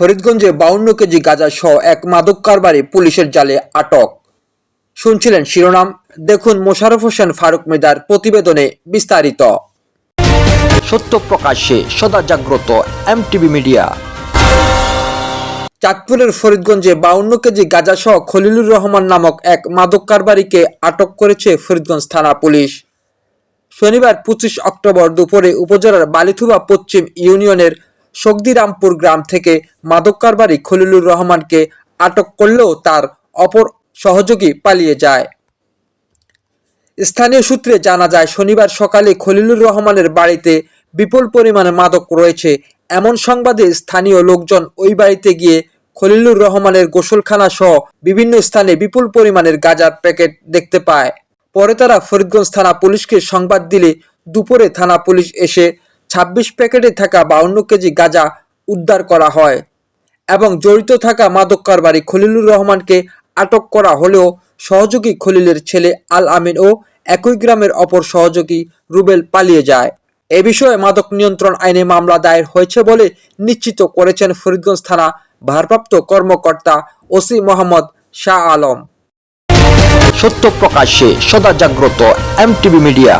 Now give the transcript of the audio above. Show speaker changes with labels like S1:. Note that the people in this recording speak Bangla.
S1: ফরিদগঞ্জে বাউন্ন কেজি গাঁজা সহ এক মাদক কারবারি পুলিশের জালে আটক। শুনছিলেন শিরোনাম দেখুন মোশাররফ হোসেন ফারুক মেদার প্রতিবেদনে বিস্তারিত। সত্য প্রকাশ্যে সদা জাগ্রত এমটিভি মিডিয়া। চাঁদপুরের ফরিদগঞ্জে বাউন্ন কেজি গাঁজা সহ খলিলুর রহমান নামক এক মাদক কারবারিকে আটক করেছে ফরিদগঞ্জ থানা পুলিশ। শনিবার পঁচিশ অক্টোবর দুপুরে উপজেলার বালিথুবা পশ্চিম ইউনিয়নের শক্তিরামপুর গ্রাম থেকে মাদক কারবারি খলিলুর রহমানকে আটক করলেও তার অপর সহযোগী পালিয়ে যায়। স্থানীয় সূত্রে জানা যায়, শনিবার সকালে খলিলুর রহমানের বাড়িতে বিপুল পরিমাণে মাদক রয়েছে। এমন সংবাদে স্থানীয় লোকজন ওই বাড়িতে গিয়ে খলিলুর রহমানের গোসলখানা সহ বিভিন্ন স্থানে বিপুল পরিমাণের গাঁজার প্যাকেট দেখতে পায়। পরে তারা ফরিদগঞ্জ থানা পুলিশকে সংবাদ দিলে দুপুরে থানা পুলিশ এসে ছাব্বিশ প্যাকেটে থাকা বাউন্ন কেজি গাঁজা উদ্ধার করা হয় এবং জড়িত থাকা মাদক কারবারি খলিলুর রহমানকে আটক করা হলেও সহযোগী খলিলের ছেলে আল আমিন ও একই গ্রামের অপর সহযোগী রুবেল পালিয়ে যায়। এ বিষয়ে মাদক নিয়ন্ত্রণ আইনে মামলা দায়ের হয়েছে বলে নিশ্চিত করেছেন ফরিদগঞ্জ থানা ভারপ্রাপ্ত কর্মকর্তা ওসি মোহাম্মদ শাহ আলম। সত্য প্রকাশ্যে সদা জাগ্রত এমটিভি মিডিয়া।